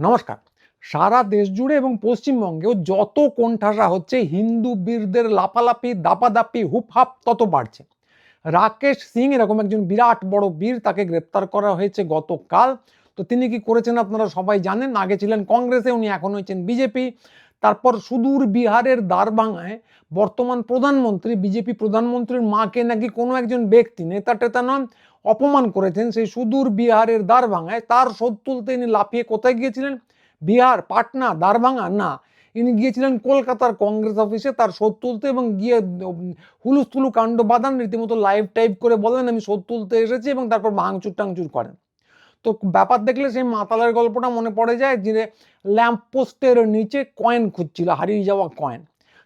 নমস্কার। সারা দেশ জুড়ে এবং পশ্চিমবঙ্গেও যত কোণঠাসা হচ্ছে, হিন্দু বীরদের লাপালাপি দাপাদাপি, হুপহাপ তত বাড়ছে। রাকেশ সিং এরকম একজন বিরাট বড় বীর, তাকে গ্রেপ্তার করা হয়েছে গতকাল। তো তিনি কি করেছেন আপনারা সবাই জানেন? আগে ছিলেন কংগ্রেসে, উনি এখন হয়েছেন বিজেপি। তারপর সুদূর বিহারের দ্বারভাঙায় বর্তমান প্রধানমন্ত্রী, বিজেপি প্রধানমন্ত্রীর মাকে নাকি কোনো একজন ব্যক্তি, নেতা টেতা নন, অপমান করেছেন সেই সুদূর বিহারের দ্বারভাঙায় তার শোধ তুলতে ইনি লাফিয়ে কোথায় গিয়েছিলেন? বিহার, পাটনা দ্বারভাঙা না, ইনি গিয়েছিলেন কলকাতার কংগ্রেস অফিসে। তার শোধ তুলতে এবং গিয়ে হুলুস্থুলু কাণ্ড বাঁধান, রীতিমতো লাইভ টাইপ করে বলেন, আমি শোধ তুলতে এসেছি এবং তারপর ভাঙচুর টাংচুর করেন। তো ব্যাপার দেখলে সেই মাতালের গল্পটা মনে পড়ে যায় যে ল্যাম্প পোস্টের নিচে কয়েন খুঁজছিল, হারিয়ে যাওয়া কয়েন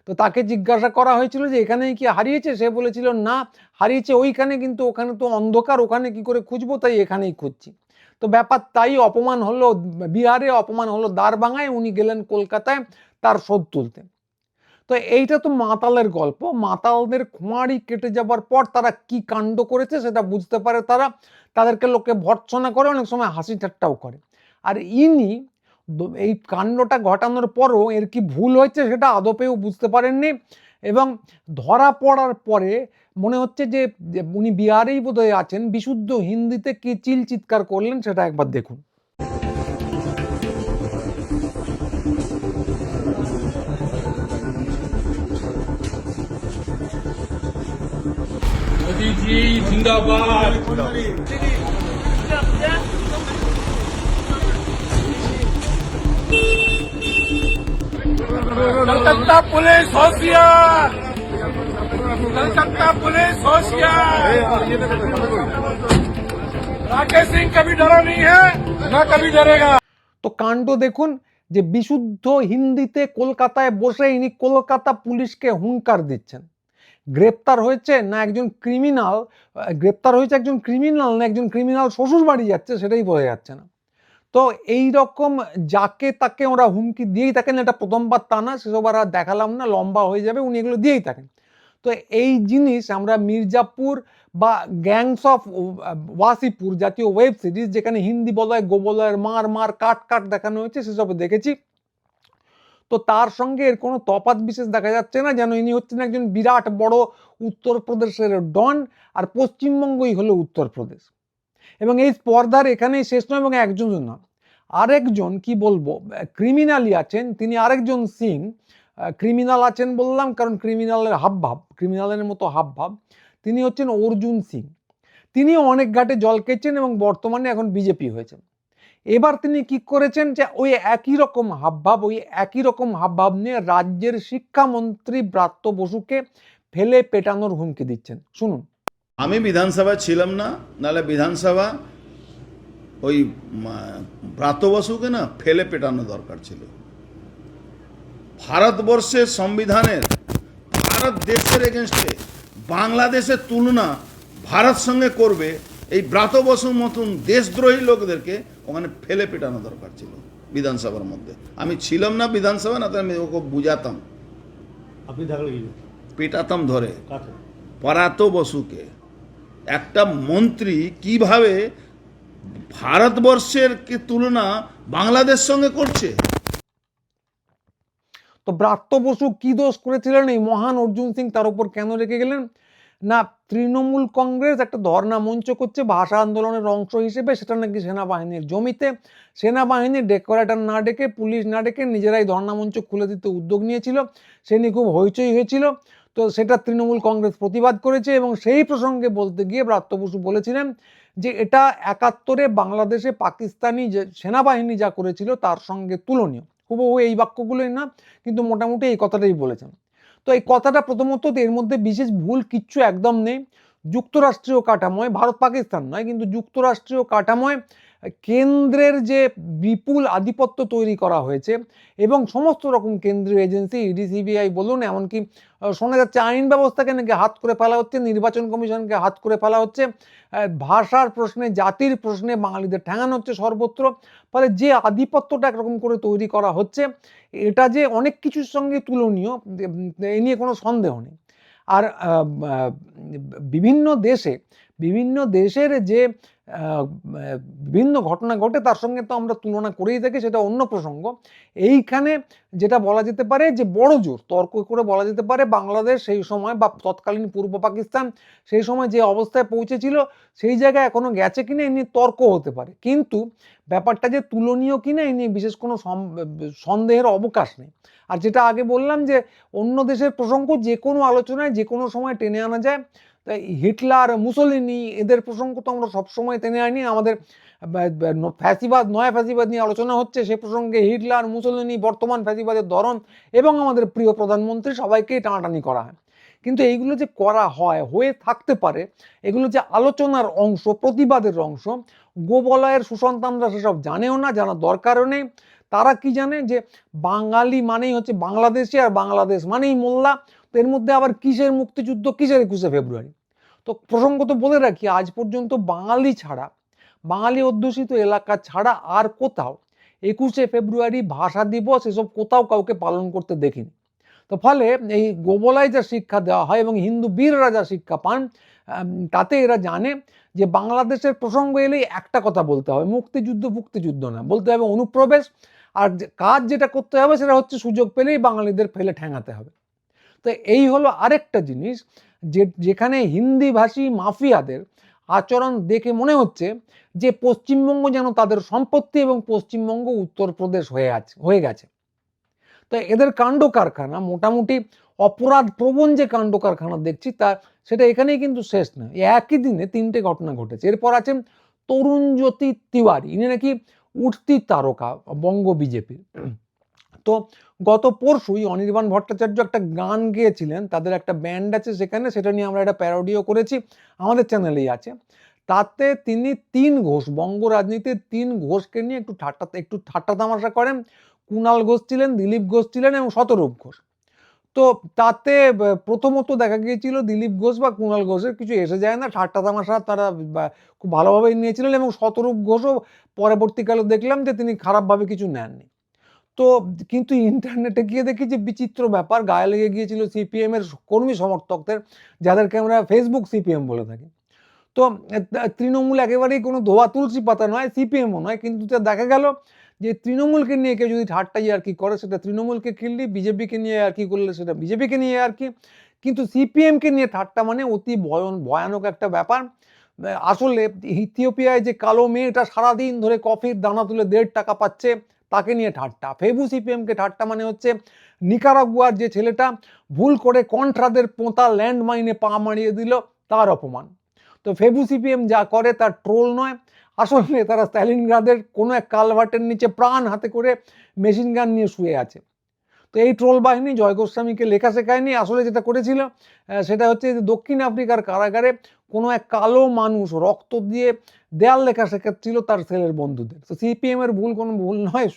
তো তাকে জিজ্ঞাসা করা হয়েছিল যে এখানেই কি হারিয়েছে? সে বলেছিল, না, হারিয়েছে ওইখানে, কিন্তু ওখানে তো অন্ধকার, ওখানে কি করে খুঁজবো? তাই এখানেই খুঁজছি। তো ব্যাপার তাই অপমান হলো, বিহারে অপমান হলো দ্বারভাঙায় উনি গেলেন কলকাতায় তার শোধ তুলতে। তো এইটা তো মাতালের গল্প। মাতালদের খোঁয়ারি কেটে যাবার পর তারা কি কাণ্ড করেছে সেটা বুঝতে পারে তারা। তাদেরকে লোকে ভর্ৎসনা করে, অনেক সময় হাসি ঠাট্টাও করে। আর ইনি এই কাণ্ডটা ঘটানোর পরও এর কি ভুল হয়েছে সেটা আদপেও বুঝতে পারেননি এবং ধরা পড়ার পরে মনে হচ্ছে যে উনি বিহারেই বোধহয় আছেন, বিশুদ্ধ হিন্দিতে কি চিল চিৎকার করলেন সেটা একবার দেখুন। কলকাতা পুলিশ হোশিয়ার। কলকাতা পুলিশ হোশিয়ার। রাকেশ সিং কবি ডরা নেই না কবি ডরেগা। তো কাণ্ড দেখুন যে বিশুদ্ধ হিন্দিতে কলকাতায় বসে ইনি কলকাতা পুলিশকে হুঙ্কার দিচ্ছেন। গ্রেপ্তার হয়েছে না একজন ক্রিমিনাল গ্রেপ্তার হয়েছে একজন ক্রিমিনাল না একজন ক্রিমিনাল শ্বশুর বাড়ি যাচ্ছে সেটাই বোঝা যাচ্ছে না। তো এই রকম যাকে তাকে ওরা হুমকি দিয়েই থাকেন, এটা প্রথমবার তা না, সেসব আর আর দেখালাম না, লম্বা হয়ে যাবে, উনি এগুলো দিয়েই থাকেন। তো এই জিনিস আমরা মির্জাপুর বা গ্যাংস অফ ওয়াসিপুর জাতীয় ওয়েব সিরিজ যেখানে হিন্দি বলয় গোবলয়ের মার মার কাট কাট দেখানো হয়েছে, সেসব দেখেছি। তো তার সঙ্গে এর কোনো তফাৎ বিশেষ দেখা যাচ্ছে না যেন ইনি হচ্ছেন একজন বিরাট বড় উত্তরপ্রদেশের ডন আর পশ্চিমবঙ্গই হলো উত্তরপ্রদেশ। এবং এই স্পর্ধার এখানেই শেষ নয় এবং একজন না আরেকজন কি বলব ক্রিমিনালি আছেন, তিনি আরেকজন সিং। ক্রিমিনাল আছেন বললাম কারণ ক্রিমিনালের হাবভাব, ক্রিমিনালের মতো হাবভাব। তিনি হচ্ছেন অর্জুন সিং। তিনিও অনেক ঘাটে জল খেয়েছেন এবং বর্তমানে এখন বিজেপি হয়েছেন। এবার তিনি কি করেছেন যে ওই একই রকম হাবভাব, ওই একই রকম হাবভাব নিয়ে রাজ্যের শিক্ষামন্ত্রী ব্রাত্য বসুকে ফেলে পেটানোর হুমকি দিচ্ছেন। শুনুন। আমি বিধানসভা ছিলাম না নাহলে বিধানসভা ওই ব্রাত্য বসুকে না ফেলে পেটানো দরকার ছিল। ভারতবর্ষের সংবিধানের, ভারত দেশের এগেনস্টে বাংলাদেশের তুলনা ভারত সঙ্গে করবে এই ব্রাত বসুর মতন দেশদ্রোহী লোকদেরকে ওখানে ফেলে পেটানো দরকার ছিল বিধানসভার মধ্যে। আমি ছিলাম না বিধানসভা না তো আমি ওকে বুঝাতাম। আপনি পেটাতাম ধরে। পরাত বসুকে একটা মন্ত্রী কীভাবে ভারতবর্ষের কি তুলনা বাংলাদেশ সঙ্গে করছে? তো ব্রাত্য বসু কি দোষ করেছিলেন? এই মহান অর্জুন সিং তার উপর কেন রেখে গেলেন? না, তৃণমূল কংগ্রেস একটা ধর্ণা মঞ্চ করছে, ভাষা আন্দোলনের অংশ হিসেবে, সেটা নাকি সেনাবাহিনীর জমিতে। সেনাবাহিনী ডেকোরেটর না ডেকে, পুলিশ না ডেকে নিজেরাই ধর্ণা মঞ্চ খুলে দিতে উদ্যোগ নিয়েছিল। সে নিয়ে খুব হইচই হয়েছিল। তো সেটা তৃণমূল কংগ্রেস প্রতিবাদ করেছে এবং সেই প্রসঙ্গে বলতে গিয়ে ব্রাত্য বসু বলেছিলেন যে, এটা একাত্তরে বাংলাদেশে পাকিস্তানি যে সেনাবাহিনী যা করেছিল, তার সঙ্গে তুলনীয়। হুবহু এই বাক্যগুলোই না, কিন্তু মোটামুটি এই কথাটাই বলেছেন। তো এই কথাটা প্রথমত এর মধ্যে বিশেষ ভুল কিচ্ছু একদম নেই। যুক্তরাষ্ট্রীয় কাঠামোয় ভারত পাকিস্তান নয়, কিন্তু যুক্তরাষ্ট্রীয় কাঠামোয় কেন্দ্রের যে বিপুল আধিপত্য তৈরি করা হয়েছে এবং সমস্ত রকম কেন্দ্রীয় এজেন্সি, ইডি, সিবিআই বলুন, এমনকি শোনা যাচ্ছে আইন ব্যবস্থাকে নাকি হাত করে ফেলা হচ্ছে, নির্বাচন কমিশনকে হাত করে ফেলা হচ্ছে ভাষার প্রশ্নে, জাতির প্রশ্নে বাঙালিদের ঠেঙানো হচ্ছে সর্বত্র। ফলে যে আধিপত্যটা একরকম করে তৈরি করা হচ্ছে, এটা যে অনেক কিছুর সঙ্গে তুলনীয়, এ নিয়ে কোনো সন্দেহ নেই। আর বিভিন্ন দেশে বিভিন্ন দেশের যে বিভিন্ন ঘটনা ঘটে তার সঙ্গে তো আমরা তুলনা করেই থাকি, সেটা অন্য প্রসঙ্গ। এইখানে যেটা বলা যেতে পারে যে, বড় জোর, তর্ক করে বলা যেতে পারে বাংলাদেশ সেই সময় বা তৎকালীন পূর্ব পাকিস্তান সেই সময় যে অবস্থায় পৌঁছেছিল, সেই জায়গায় এখনও গেছে কিনা এ নিয়ে তর্ক হতে পারে। কিন্তু ব্যাপারটা যে তুলনীয় কিনা এই নিয়ে বিশেষ কোনো সন্দেহের অবকাশ নেই। আর যেটা আগে বললাম যে, অন্য দেশের প্রসঙ্গ যে কোনো আলোচনায় যে কোনো সময় টেনে আনা যায়। তাই হিটলার, মুসলিনি এদের প্রসঙ্গ তো আমরা সবসময় টেনে আনি। আমাদের ফ্যাসিবাদ, নয়া ফ্যাসিবাদ নিয়ে আলোচনা হচ্ছে। সে প্রসঙ্গে হিটলার, মুসলিনি বর্তমান ফ্যাসিবাদের ধরন এবং আমাদের প্রিয় প্রধানমন্ত্রী সবাইকেই টানাটানি করা হয়। কিন্তু এইগুলো যে করা হয়, হয়ে থাকতে পারে, এগুলো যে আলোচনার অংশ, প্রতিবাদের অংশ, গোবলয়ের সুসন্তানরা সেসব জানেও না, জানার দরকারও নেই। তারা কি জানে যে বাঙালি মানেই হচ্ছে বাংলাদেশি আর বাংলাদেশ মানেই মোল্লা। তো এর মধ্যে আবার কিসের মুক্তিযুদ্ধ? কিসের একুশে ফেব্রুয়ারি? তো প্রসঙ্গত বলে রাখি, আজ পর্যন্ত বাঙালি ছাড়া, বাঙালি অধ্যুষিত এলাকা ছাড়া আর কোথাও একুশে ফেব্রুয়ারি ভাষা দিবস এসব কোথাও কাউকে পালন করতে দেখিনি। তো ফলে এই গোবলায় যা শিক্ষা দেওয়া হয় এবং হিন্দু বীররা যা শিক্ষা পান তাতে এরা জানে যে বাংলাদেশের প্রসঙ্গ এলেই একটা কথা বলতে হবে, মুক্তিযুদ্ধ মুক্তিযুদ্ধ না, বলতে হবে অনুপ্রবেশ। আর কাজ যেটা করতে হবে সেটা হচ্ছে সুযোগ পেলেই বাঙালিদের ফেলে ঠেঙাতে হবে। তো এই হলো আরেকটা জিনিস যে যেখানে হিন্দিভাষী মাফিয়াদের আচরণ দেখে মনে হচ্ছে যে পশ্চিমবঙ্গ যেন তাদের সম্পত্তি এবং পশ্চিমবঙ্গ উত্তরপ্রদেশ হয়ে আছে, হয়ে গেছে। তো এদের কাণ্ড কারখানা মোটামুটি অপরাধ প্রবণ যে কাণ্ড কারখানা দেখছি তা সেটা এখানেই কিন্তু শেষ না। একই দিনে তিনটে ঘটনা ঘটেছে। এরপর আছেন তরুণজ্যোতি তিওয়ারি। ইনি নাকি উঠতি তারকা, বঙ্গ বিজেপির। তো গত পরশুই অনির্বাণ ভট্টাচার্য একটা গান গেয়েছিলেন, তাদের একটা ব্যান্ড আছে সেখানে, সেটা নিয়ে আমরা একটা প্যারোডিও করেছি, আমাদের চ্যানেলেই আছে। তাতে তিনি তিন ঘোষ, বঙ্গ রাজনীতির তিন ঘোষকে নিয়ে একটু ঠাট্টা একটু ঠাট্টা তামাশা করেন। কুণাল ঘোষ ছিলেন, দিলীপ ঘোষ ছিলেন এবং শতরূপ ঘোষ। তো তাতে প্রথমত দেখা গিয়েছিল দিলীপ ঘোষ বা কুণাল ঘোষের কিছু এসে যায় না, ঠাট্টা তামাশা তারা খুব ভালোভাবেই নিয়েছিলেন এবং শতরূপ ঘোষও পরবর্তীকালে দেখলাম যে তিনি খারাপভাবে কিছু নেননি। তো কিন্তু ইন্টারনেটে গিয়ে দেখি যে বিচিত্র ব্যাপার, গায়ে লেগে গিয়েছিল সিপিএম এর কর্মী সমর্থকদের, যাদেরকে আমরা ফেসবুক সিপিএম বলে থাকি। তো তৃণমূল একেবারেই কোনো ধোয়া তুলসী পাতা নয় সিপিএমও নয়, কিন্তু তা দেখা গেল যে তৃণমূলকে নিয়ে কেউ যদি ঠাট্টাই আর কি করে, সেটা তৃণমূলকে কিনলি, বিজেপিকে নিয়ে আর কি করলে সেটা বিজেপিকে নিয়ে আর কি। কিন্তু সিপিএমকে নিয়ে ঠাট্টা মানে অতি ভয়ন, ভয়ানক একটা ব্যাপার। আসলে ইথিওপিয়ায় যে কালো মেয়েটা সারাদিন ধরে কফির দানা তুলে দেড় টাকা পাচ্ছে তাকে নিয়ে ঠাট্টা। ফেবু সিপিএমকে ঠাট্টা মানে হচ্ছে নিকারাগুয়ার যে ছেলেটা ভুল করে কন্ট্রাদের পোঁতা ল্যান্ড মাইনে পা মারিয়ে দিল, তার অপমান। তো ফেবু সিপিএম যা করে তার ট্রোল নয়। আসলে তারা স্ট্যালিনগ্রাদের কোনো এক কালভার্টের নিচে প্রাণ হাতে করে মেশিন গান নিয়ে শুয়ে আছে। তো এই ট্রোল বাহিনী জয় গোস্বামীকে লেখা শেখায়নি। আসলে যেটা করেছিল সেটা হচ্ছে যে দক্ষিণ আফ্রিকার কারাগারে কোনো এক কালো মানুষ রক্ত দিয়ে দেয়াল লেখা শেখাচ্ছিল তার ছেলের বন্ধুদের। তো সিপিএম এর ভুল কোনো ভুল নয়,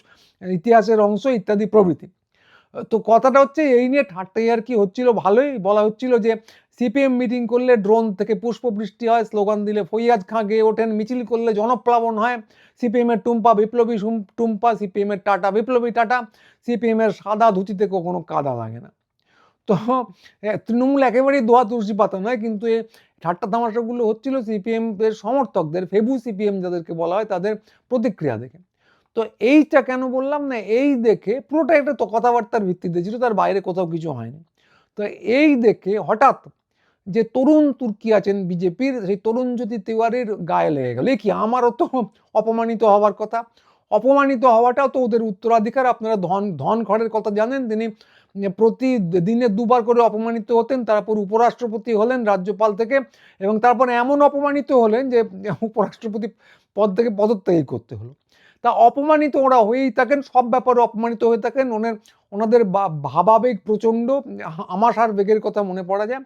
ইতিহাসের অংশ ইত্যাদি প্রভৃতি। তো কথাটা হচ্ছে এই নিয়ে ঠাট্টাই আর কি হচ্ছিল, ভালোই বলা হচ্ছিল যে সিপিএম মিটিং করলে ড্রোন থেকে পুষ্পবৃষ্টি হয় স্লোগান দিলে ফৈয়াজ খাঁ গেয়ে ওঠেন, মিছিল করলে জনপ্লাবন হয় সিপিএম এর টুম্পা বিপ্লবী টুম্পা সিপিএম এর টাটা বিপ্লবী টাটা সিপিএম এর সাদা ধুতিতে কখনো কাদা লাগে না। তো তৃণমূল একেবারেই দোয়া তুলসী পাতা নয়, কিন্তু ঠাট্টা তামাশাগুলো হচ্ছিল সিপিএম এর সমর্থকদের, ফেবু সিপিএম যাদেরকে বলা হয়, তাদের প্রতিক্রিয়া দেখে। তো এইটা কেন বললাম না? এই দেখে পুরোটা একটা কথাবার্তার ভিত্তিতে ছিল, তার বাইরে কোথাও কিছু হয়নি। তো এই দেখে হঠাৎ যে তরুণ তুর্কি আছেন বিজেপির, সেই তরুণ জ্যোতি তিওয়ারির গায়ে লেগে গেল। কি, আমারও তো অপমানিত হওয়ার কথা? অপমানিত হওয়াটাও তো ওদের উত্তরাধিকার। আপনারা ধন ধন খড়ের কথা জানেন, তিনি প্রতি দিনে দুবার করে অপমানিত হতেন, তারপর উপরাষ্ট্রপতি হলেন রাজ্যপাল থেকে এবং তারপরে এমন অপমানিত হলেন যে উপরাষ্ট্রপতি পদ থেকে পদত্যাগী করতে হলো। তা অপমানিত ওরা হয়েই থাকেন, সব ব্যাপারে অপমানিত হয়ে থাকেন। ওনার, ওনাদের ভাবাবেগ প্রচণ্ড আমাশার বেগের কথা মনে পড়া যায়।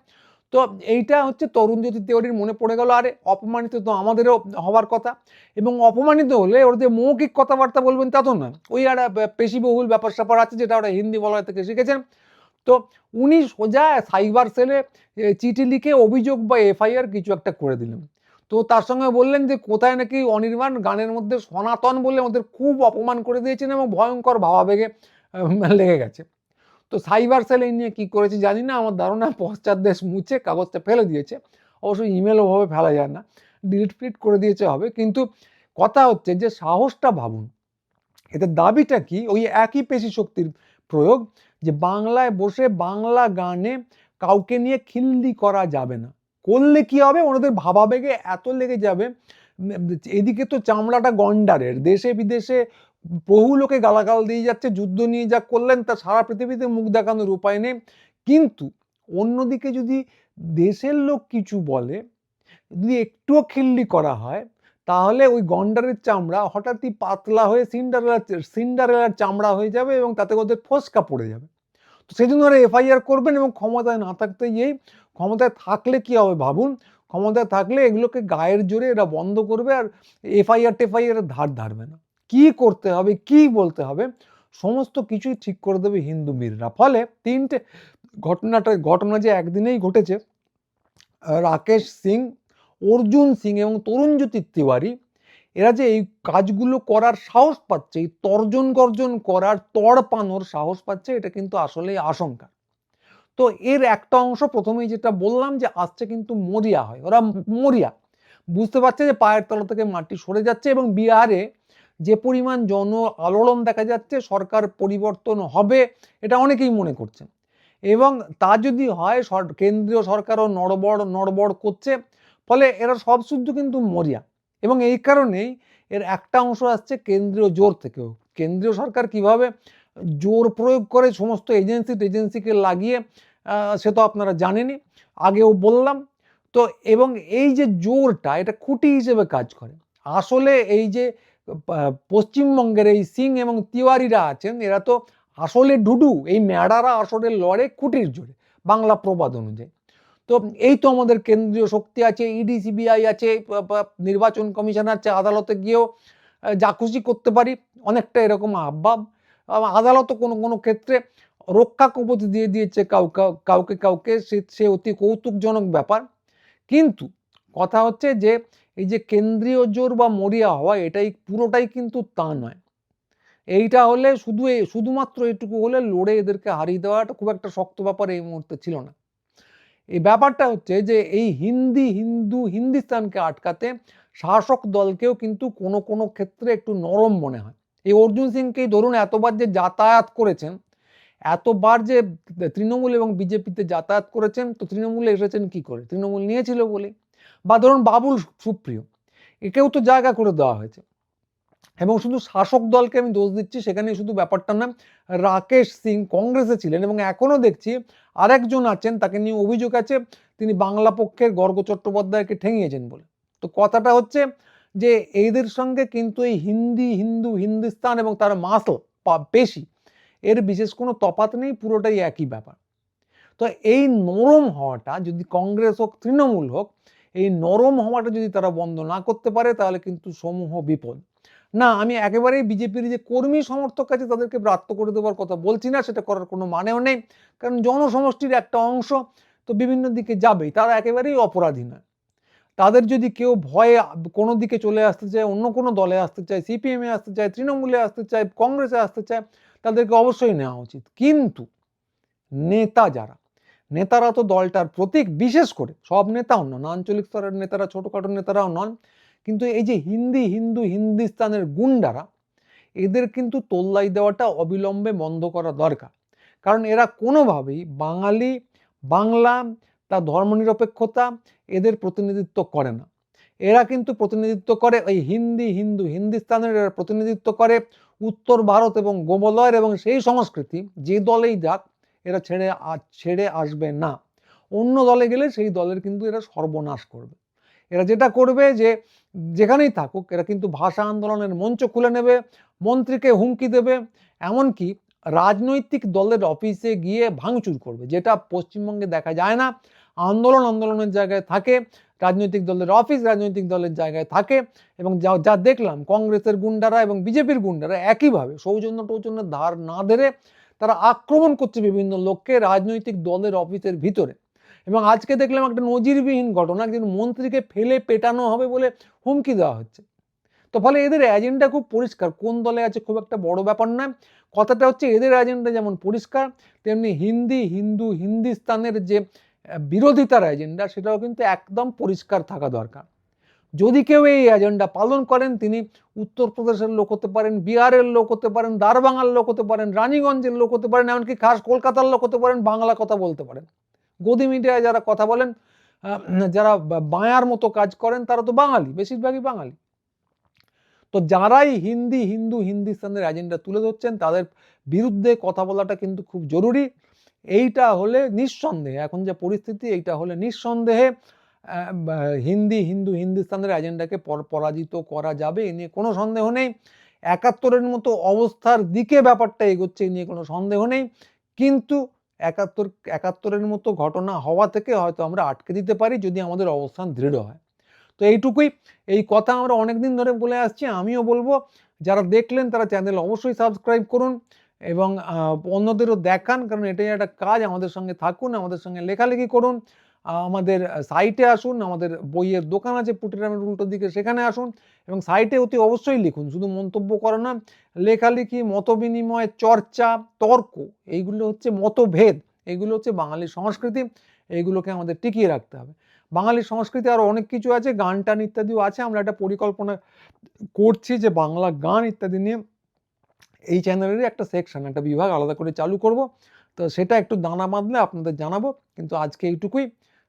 তো এইটা হচ্ছে তরুণ জ্যোতি তেওয়ারির মনে পড়ে গেল। আরে, অপমানিত তো আমাদেরও হওয়ার কথা। এবং অপমানিত হলে ওর যে মৌখিক কথাবার্তা বলবেন তা তো নয়। ওই একটা পেশিবহুল ব্যাপার স্যাপার আছে যেটা ওরা হিন্দি বলার থেকে শিখেছেন। তো উনি সোজা সাইবার সেলে চিঠি লিখে অভিযোগ বা এফআইআর কিছু একটা করে দিলেন। তো তার সঙ্গে বললেন যে, কোথায় নাকি অনির্বাণ গানের মধ্যে সনাতন বলে ওদের খুব অপমান করে দিয়েছেন এবং ভয়ঙ্কর ভাবাবেগে লেগে গেছে। তো সাইবার সেল এই নিয়ে কী করেছে জানি না, আমার ধারণা পশ্চাৎ দেশ মুছে কাগজটা ফেলে দিয়েছে। অবশ্যই ইমেল ওভাবে ফেলা যায় না ডিলিট ফিট করে দিয়েছে হবে, কিন্তু কথা হচ্ছে যে সাহসটা ভাবুন। এতে দাবিটা কি? ওই একই পেশি শক্তির প্রয়োগ যে বাংলায় বসে বাংলা গানে কাউকে নিয়ে খিল্লি করা যাবে না। করলে কি হবে? ওনাদের ভাবাবেগে এত লেগে যাবে। এদিকে তো চামড়াটা গন্ডারের দেশে বিদেশে বহু লোকে গালাগাল দিয়ে যাচ্ছে, যুদ্ধ নিয়ে যা করলেন, তা সারা পৃথিবীতে মুখ দেখানোর উপায় নেই। কিন্তু অন্যদিকে যদি দেশের লোক কিছু বলে, যদি একটুও খিল্লি করা হয়, তাহলে ওই গন্ডারের চামড়া হঠাৎই পাতলা হয়ে সিন্ডারেলার সিন্ডারেলার চামড়া হয়ে যাবে এবং তাতে ওদের ফসকা পড়ে যাবে। তো সেই জন্য ওরা এফআইআর করবেন এবং ক্ষমতায় না থাকতে গিয়েই, ক্ষমতায় থাকলে কি হবে ভাবুন? ক্ষমতায় থাকলে এগুলোকে গায়ের জোরে এরা বন্ধ করবে আর এফআইআর টেফআইআর ধার ধারবে না। কি করতে হবে, কি বলতে হবে, সমস্ত কিছুই ঠিক করে দেবে হিন্দু বীররা ফলে তিনটে ঘটনাটা, ঘটনা যে একদিনেই ঘটেছে রাকেশ সিং, অর্জুন সিং এবং তরুণজ্যোতি তিওয়ারি, এরা যে এই কাজগুলো করার সাহস পাচ্ছে, এই তর্জন গর্জন করার তড়পানোর সাহস পাচ্ছে, এটা কিন্তু আসলেই আশঙ্কা। তো এর একটা অংশ প্রথমেই যেটা বললাম যে আসছে কিন্তু মরিয়া হয়, ওরা মরিয়া। বুঝতে পারছে যে পায়ের তলা থেকে মাটি সরে যাচ্ছে এবং বিহারে যে পরিমাণ জন আলোড়ন দেখা যাচ্ছে, সরকার পরিবর্তন হবে, এটা অনেকেই মনে করছেন। এবং তা যদি হয় কেন্দ্রীয় সরকারও নড়বড় নড়বড় করছে, ফলে এরা সব শুদ্ধ কিন্তু মরিয়া। এবং এই কারণেই এর একটা অংশ আসছে কেন্দ্রীয় জোর থেকেও। কেন্দ্রীয় সরকার কীভাবে জোর প্রয়োগ করে সমস্ত এজেন্সি টেজেন্সিকে লাগিয়ে সে তো আপনারা জানেনই, আগেও বললাম। তো এবং এই যে জোরটা, এটা খুঁটি হিসেবে কাজ করে। আসলে এই যে পশ্চিমবঙ্গের এই সিং এবং তিওয়ারিরা আছেন এরা তো আসলে ডুডু এই ম্যাডারা আসলে লড়ে কুটির জোরে বাংলা প্রবাদ অনুযায়ী। তো এই তো আমাদের কেন্দ্রীয় শক্তি আছে ইডি সিবিআই আছে নির্বাচন কমিশন আছে আদালতে গিয়েও যা খুশি করতে পারি অনেকটা এরকম আহ্বাব আহ, আদালতও কোনো কোনো ক্ষেত্রে রক্ষা কবচ দিয়ে দিয়েছে কাউকে কাউকে কাউকে সে সে অতি কৌতুকজনক ব্যাপার। কিন্তু কথা হচ্ছে যে এই যে কেন্দ্রীয় জোর বা মরিয়া হওয়া, এটাই পুরোটাই কিন্তু তা নয়। এইটা হলে শুধু শুধুমাত্র এটুকু হলে লড়ে এদেরকে হারিয়ে দেওয়াটা খুব একটা শক্ত ব্যাপার এই মুহূর্তে ছিল না। এই ব্যাপারটা হচ্ছে যে, এই হিন্দি, হিন্দু, হিন্দিস্তানকে আটকাতে শাসক দলকেও কিন্তু কোনো কোনো ক্ষেত্রে একটু নরম মনে হয়। এই অর্জুন সিংকেই ধরুন এতবার যে যাতায়াত করেছেন, এতবার যে তৃণমূল এবং বিজেপিতে যাতায়াত করেছেন, তো তৃণমূলে এসেছেন কি করে? তৃণমূল নিয়েছিল বলে বা ধরুন বাবুল সুপ্রিয়, একেও তো জায়গা করে দেওয়া হয়েছে। এবং শুধু শাসক দলকে আমি দোষ দিচ্ছি, সেখানে শুধু ব্যাপারটা না রাকেশ সিং কংগ্রেসে ছিলেন এবং এখনও দেখছি আরেকজন আছেন, তাকে নিয়ে অভিযোগ আছে, তিনি বাংলা পক্ষের গর্গ চট্টোপাধ্যায়কে ঠেঙিয়েছেন বলে। তো কথাটা হচ্ছে যে এদের সঙ্গে কিন্তু এই হিন্দি, হিন্দু, হিন্দুস্তান এবং তার মাসল পেশি, এর বিশেষ কোনো তফাৎ নেই, পুরোটাই একই ব্যাপার। তো এই নরম হওয়াটা যদি কংগ্রেস হোক, তৃণমূল হোক এই নরম হওয়াটা যদি তারা বন্ধ না করতে পারে, তাহলে কিন্তু সমূহ বিপদ। না, আমি একেবারেই বিজেপির যে কর্মী সমর্থক আছে, তাদেরকে ব্রাত্য করে দেওয়ার কথা বলছি না, সেটা করার কোনো মানেও নেই, কারণ জনসমষ্টির একটা অংশ তো বিভিন্ন দিকে যাবেই, তারা একেবারেই অপরাধী নয়। তাদের যদি কেউ ভয়ে কোনো দিকে চলে আসতে চায়, অন্য কোনো দলে আসতে চায়, সিপিএমে আসতে চায়, তৃণমূলে আসতে চায়, কংগ্রেসে আসতে চায়, তাদেরকে অবশ্যই নেওয়া উচিত। কিন্তু নেতা যারা নেতারা তো দলটার প্রতীক বিশেষ করে। সব নেতাও নন, আঞ্চলিক স্তরের নেতারা, ছোটোখাটো নেতারাও নন। কিন্তু এই যে হিন্দি, হিন্দু, হিন্দিস্তানের গুন্ডারা, এদের কিন্তু তোল্লাই দেওয়াটা অবিলম্বে বন্ধ করা দরকার। কারণ এরা কোনোভাবেই বাঙালি, বাংলা তার ধর্মনিরপেক্ষতা এদের প্রতিনিধিত্ব করে না। এরা কিন্তু প্রতিনিধিত্ব করে এই হিন্দি, হিন্দু, হিন্দিস্তানের এরা প্রতিনিধিত্ব করে উত্তর ভারত এবং গোবলয়ের এবং সেই সংস্কৃতি যে দলেই যাক এরা ছেড়ে ছেড়ে আসবে না। অন্য দলে গেলে সেই দলের কিন্তু এরা সর্বনাশ করবে। এরা যেটা করবে যে, যেখানেই থাকুক, এরা কিন্তু ভাষা আন্দোলনের মঞ্চ খুলে নেবে, মন্ত্রীকে হুমকি দেবে, এমনকি রাজনৈতিক দলের অফিসে গিয়ে ভাঙচুর করবে, যেটা পশ্চিমবঙ্গে দেখা যায় না। আন্দোলন আন্দোলনের জায়গায় থাকে, রাজনৈতিক দলের অফিস রাজনৈতিক দলের জায়গায় থাকে এবং যা যা দেখলাম, কংগ্রেসের গুন্ডারা এবং বিজেপির গুন্ডারা একইভাবে সৌজন্য টৌজন্যের ধার না ধরে তারা আক্রমণ করছে বিভিন্ন লোককে রাজনৈতিক দলের অফিসের ভিতরে। এবং আজকে দেখলাম একটা নজিরবিহীন ঘটনা, একজন মন্ত্রীকে ফেলে পেটানো হবে বলে হুমকি দেওয়া হচ্ছে। তো ফলে এদের এজেন্ডা খুব পরিষ্কার, কোন দলে আছে খুব একটা বড় ব্যাপার নয়। কথাটা হচ্ছে এদের এজেন্ডা যেমন পরিষ্কার, তেমনি হিন্দি, হিন্দু, হিন্দিস্তানের যে বিরোধিতার এজেন্ডা সেটাও কিন্তু একদম পরিষ্কার থাকা দরকার। যদি কেউ এই এজেন্ডা পালন করেন, তিনি উত্তরপ্রদেশের লোক হতে পারেন, বিহারের লোক হতে পারেন দারবাঙার লোক হতে পারেন, রানীগঞ্জের লোক হতে পারেন, এমনকি খাস কলকাতার লোক হতে পারেন, বাংলা কথা বলতে পারেন। গদি মিডিয়ায় যারা কথা বলেন যারা বায়ার মতো কাজ করেন, তারা তো বাঙালি, বেশিরভাগই বাঙালি। তো যারাই হিন্দি, হিন্দু হিন্দিস্তানের এজেন্ডা তুলে ধরছেন, তাদের বিরুদ্ধে কথা বলাটা কিন্তু খুব জরুরি। এইটা হলে নিঃসন্দেহে, এখন যে পরিস্থিতি, এইটা হলে নিঃসন্দেহে হিন্দি, হিন্দু হিন্দুস্তানের এজেন্ডাকে পর- পরাজিত করা যাবে, এ নিয়ে কোনো সন্দেহ নেই। একাত্তরের মতো অবস্থার দিকে ব্যাপারটা এগোচ্ছে, এ নিয়ে কোনো সন্দেহ নেই। কিন্তু একাত্তর, একাত্তরের মতো ঘটনা হওয়া থেকে হয়তো আমরা আটকে দিতে পারি যদি আমাদের অবস্থান দৃঢ় হয়। তো এইটুকুই। এই কথা আমরা অনেক দিন ধরে বলে আসছি, আমিও বলব, যারা দেখলেন তারা চ্যানেল অবশ্যই সাবস্ক্রাইব করুন এবং অন্যদেরও দেখান, কারণ এটাই একটা কাজ। আমাদের সঙ্গে থাকুন, আমাদের সঙ্গে লেখালেখি করুন। আমাদের সাইটে আসুন, আমাদের বইয়ের দোকান আছে পুটিরামের উল্টো দিকে, সেখানে আসুন এবং সাইটে অতি অবশ্যই লিখুন। শুধু মন্তব্য করো না, লেখালেখি, মতবিনিময়, চর্চা, তর্ক, এইগুলো হচ্ছে মতভেদ এগুলো হচ্ছে বাঙালির সংস্কৃতি, এইগুলোকে আমাদের টিকিয়ে রাখতে হবে। বাঙালির সংস্কৃতি আরও অনেক কিছু আছে, গান টান ইত্যাদিও আছে, আমরা একটা পরিকল্পনা করছি যে বাংলা গান ইত্যাদি নিয়ে এই চ্যানেলেরই একটা সেকশন একটা বিভাগ আলাদা করে চালু করব। তো সেটা একটু দানা বাঁধলে আপনাদের জানাব, কিন্তু আজকে এইটুকুই।